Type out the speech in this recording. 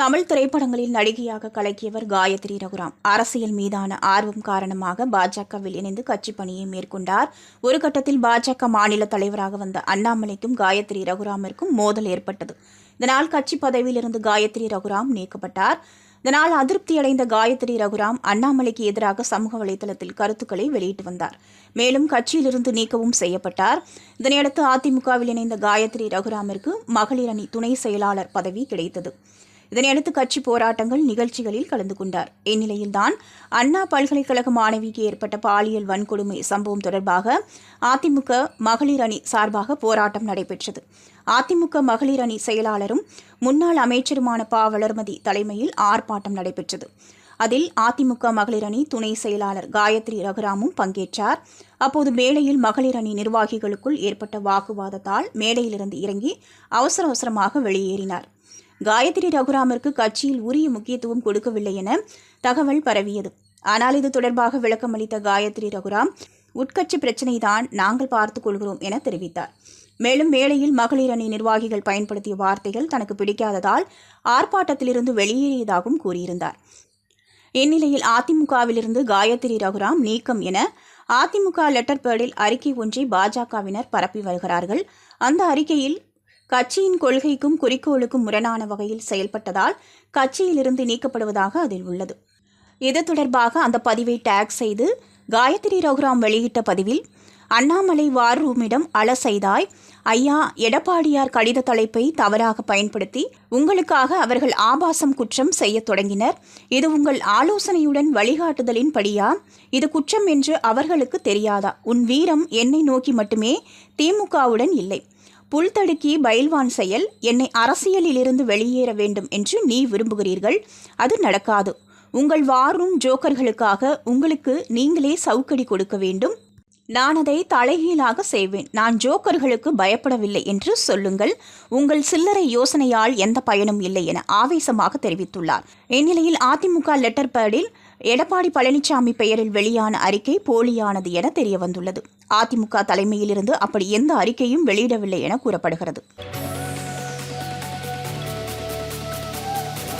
தமிழ் திரைப்படங்களில் நடிகையாக கலக்கியவர் காயத்ரி ரகுராம். அரசியல் மீதான ஆர்வம் காரணமாக பாஜகவில் இணைந்து கட்சி பணியை மேற்கொண்டார். ஒரு கட்டத்தில் பாஜக மாநில தலைவராக வந்த அண்ணாமலைக்கும் காயத்ரி ரகுராமிற்கும் மோதல் ஏற்பட்டது. இதனால் கட்சி பதவியிலிருந்து காயத்ரி ரகுராம் நீக்கப்பட்டார். இதனால் அதிருப்தியடைந்த காயத்ரி ரகுராம் அண்ணாமலைக்கு எதிராக சமூக வலைதளத்தில் கருத்துக்களை வெளியிட்டு வந்தார். மேலும் கட்சியிலிருந்து நீக்கவும் செய்யப்பட்டார். இதனையடுத்து அதிமுகவில் இணைந்த காயத்ரி ரகுராமிற்கு மகளிர் அணி துணை செயலாளர் பதவி கிடைத்தது. இதனையடுத்து கட்சி போராட்டங்கள் நிகழ்ச்சிகளில் கலந்து கொண்டார். இந்நிலையில்தான் அண்ணா பல்கலைக்கழக மாணவிக்கு ஏற்பட்ட பாலியல் வன்கொடுமை சம்பவம் தொடர்பாக அதிமுக மகளிர் அணி சார்பாக போராட்டம் நடைபெற்றது. அதிமுக மகளிர் அணி செயலாளரும் முன்னாள் அமைச்சருமான பா. வளர்மதி தலைமையில் ஆர்ப்பாட்டம் நடைபெற்றது. அதில் அதிமுக மகளிர் அணி துணை செயலாளர் காயத்ரி ரகுராமும் பங்கேற்றார். அப்போது மேடையில் மகளிர் அணி நிர்வாகிகளுக்குள் ஏற்பட்ட வாக்குவாதத்தால் மேடையிலிருந்து இறங்கி அவசர அவசரமாக வெளியேறினார். காயத்ரி ரகுராமிற்கு கட்சியில் உரிய முக்கியத்துவம் கொடுக்கவில்லை என தகவல் பரவியது. ஆனால் இது தொடர்பாக விளக்கமளித்த காயத்ரி ரகுராம் உட்கட்சி பிரச்சினைதான் நாங்கள் பார்த்துக் கொள்கிறோம் என தெரிவித்தார். மேலும் வேளையில் மகளிர் அணி நிர்வாகிகள் பயன்படுத்திய வார்த்தைகள் தனக்கு பிடிக்காததால் ஆர்ப்பாட்டத்திலிருந்து வெளியேறியதாகவும் கூறியிருந்தார். இந்நிலையில் அதிமுகவிலிருந்து காயத்ரி ரகுராம் நீக்கம் என அதிமுக லெட்டர் பேடில் அறிக்கை ஒன்றை பாஜகவினர் பரப்பி வருகிறார்கள். அந்த அறிக்கையில் கட்சியின் கொள்கைக்கும் குறிக்கோளுக்கும் முரணான வகையில் செயல்பட்டதால் கட்சியிலிருந்து நீக்கப்படுவதாக அதில் உள்ளது. இது தொடர்பாக அந்த பதிவை டேக் செய்து காயத்ரி ரகுராம் வெளியிட்ட பதிவில் அண்ணாமலை வார் ரூமிடம் அல செய்தாய் ஐயா எடப்பாடியார் கடித தலைப்பை தவறாக பயன்படுத்தி உங்களுக்காக அவர்கள் ஆபாசம் குற்றம் செய்யத் தொடங்கினர். இது உங்கள் ஆலோசனையுடன் வழிகாட்டுதலின் படியா? இது குற்றம் என்று அவர்களுக்கு தெரியாதா? உன் வீரம் என்னை நோக்கி மட்டுமே திமுகவுடன் இல்லை. புல்தடுக்கி பயில்வான் செயல் என்னை அரசியலிலிருந்து வெளியேற வேண்டும் என்று நீ விரும்புகிறீர்கள். அது நடக்காது. உங்கள் வாரும் ஜோக்கர்களுக்காக உங்களுக்கு நீங்களே சவுக்கடி கொடுக்க வேண்டும். நான் அதை தலைகீழாக செய்வேன். நான் ஜோக்கர்களுக்கு பயப்படவில்லை என்று சொல்லுங்கள். உங்கள் சில்லறை யோசனையால் எந்த பயனும் இல்லை என ஆவேசமாக தெரிவித்துள்ளார். இந்நிலையில் அதிமுக லெட்டர் பேடில் எடப்பாடி பழனிசாமி பெயரில் வெளியான அறிக்கை போலியானது என தெரியவந்துள்ளது. அதிமுக தலைமையிலிருந்து அப்படி எந்த அறிக்கையும் வெளியிடவில்லை என கூறப்படுகிறது.